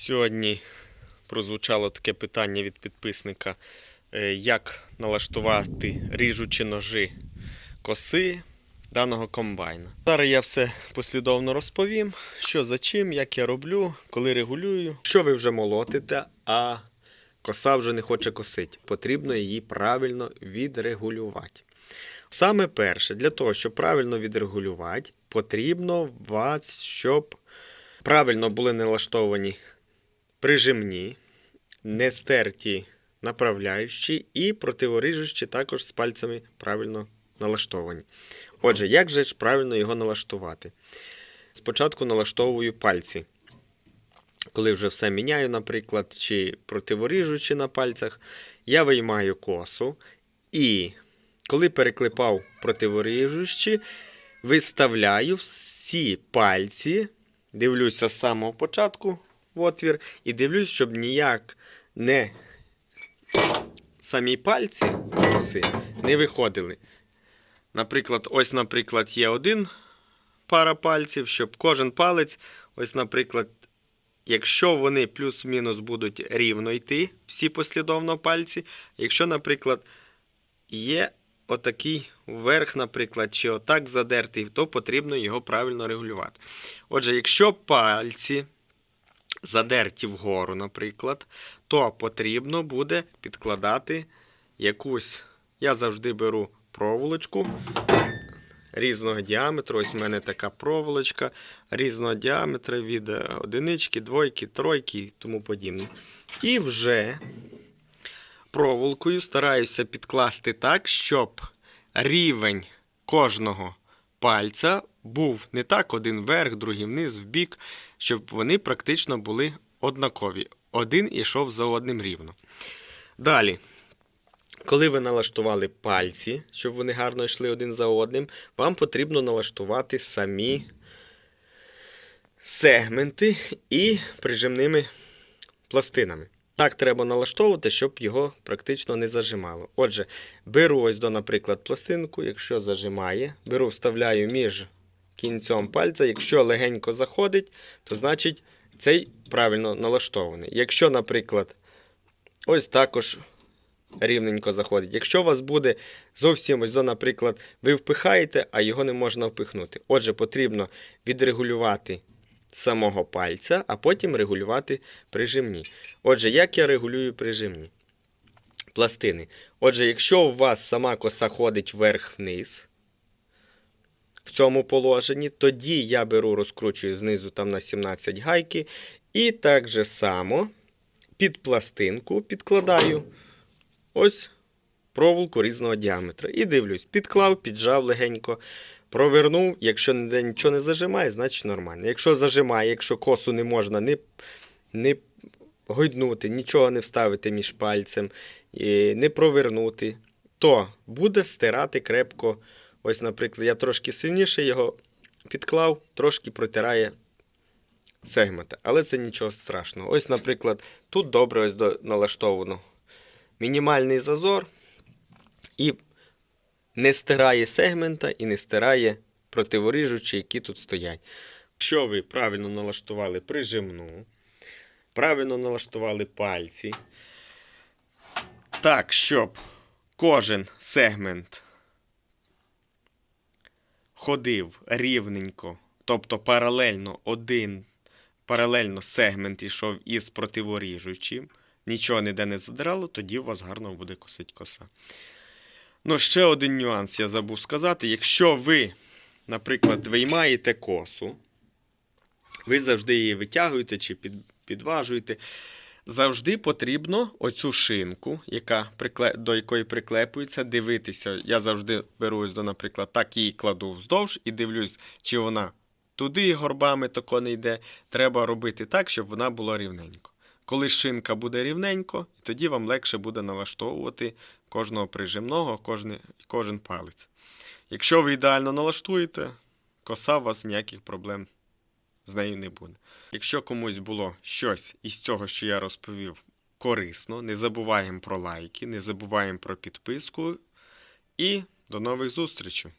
Сьогодні прозвучало таке питання від підписника, е, як налаштувати ріжучі ножі коси даного комбайна. Зараз я все послідовно розповім, що за чим, як я роблю, коли регулюю. Що ви вже молотите, а коса вже не хоче косити. Потрібно її правильно відрегулювати. Саме перше, для того, щоб правильно відрегулювати, потрібно вас, щоб правильно були налаштовані прижимні, не стерті направляючі і противоріжучі також з пальцями правильно налаштовані. Отже, як же ж правильно його налаштувати? Спочатку налаштовую пальці. Коли вже все міняю, наприклад, чи противоріжучи на пальцях, я виймаю косу і коли переклепав противоріжучі, виставляю всі пальці, дивлюся з самого початку в отвір, і дивлюсь, щоб ніяк не самі пальці коси не виходили. Наприклад, ось, наприклад, є один пара пальців, щоб кожен палець, ось, наприклад, якщо вони плюс-мінус будуть рівно йти, всі послідовно пальці, якщо, наприклад, є отакий вверх, наприклад, чи отак задертий, то потрібно його правильно регулювати. Отже, якщо пальці задерті вгору, наприклад, то потрібно буде підкладати якусь. Я завжди беру проволочку різного діаметру. Ось в мене така проволочка різного діаметру від е, одинички, двойки, тройки і тому подібне. І вже проволокою стараюся підкласти так, щоб рівень кожного пальця був не так один вверх, другий вниз, в бік, щоб вони практично були однакові. Один ішов за одним рівно. Далі, коли ви налаштували пальці, щоб вони гарно йшли один за одним, вам потрібно налаштувати самі сегменти і прижимними пластинами. Так треба налаштовувати, щоб його практично не зажимало. Отже, беру ось до, наприклад, пластинку, якщо зажимає, беру, вставляю між кінцем пальця. Якщо легенько заходить, то значить цей правильно налаштований. Якщо, наприклад, ось також рівненько заходить. Якщо у вас буде зовсім ось до, наприклад, ви впихаєте, а його не можна впихнути. Отже, потрібно відрегулювати самого пальця, а потім регулювати прижимні. Отже, як я регулюю прижимні пластини? Отже, якщо у вас сама коса ходить вверх-вниз, цьому положенні, тоді я беру, розкручую знизу там на 17 гайки, і так же само під пластинку підкладаю ось проволоку різного діаметра. І дивлюсь, підклав, піджав легенько, провернув. Якщо нічого не зажимає, значить нормально. Якщо зажимає, якщо косу не можна не, не гойднути, нічого не вставити між пальцем, не провернути, то буде стирати крепко. Ось, наприклад, я трошки сильніше його підклав, трошки протирає сегмента. Але це нічого страшного. Ось, наприклад, тут добре ось налаштовано мінімальний зазор і не стирає сегмента і не стирає противоріжучі, які тут стоять. Якщо ви правильно налаштували прижимну, правильно налаштували пальці, так, щоб кожен сегмент ходив рівненько, тобто паралельно один паралельно сегмент йшов із противоріжучим, нічого ніде не задирало, тоді у вас гарно буде косить коса. Ну, ще один нюанс я забув сказати. Якщо ви, наприклад, виймаєте косу, ви завжди її витягуєте чи підважуєте. Завжди потрібно оцю шинку, яка до якої приклепується, дивитися. Я завжди беру ось до, наприклад, так її кладу вздовж і дивлюсь, чи вона туди горбами тако не йде. Треба робити так, щоб вона була рівненько. Коли шинка буде рівненько, тоді вам легше буде налаштовувати кожного прижимного, кожен, кожен палець. Якщо ви ідеально налаштуєте, коса у вас ніяких проблем з нею не буде. Якщо комусь було щось із цього, що я розповів, корисно, не забуваємо про лайки, не забуваємо про підписку і до нових зустрічей!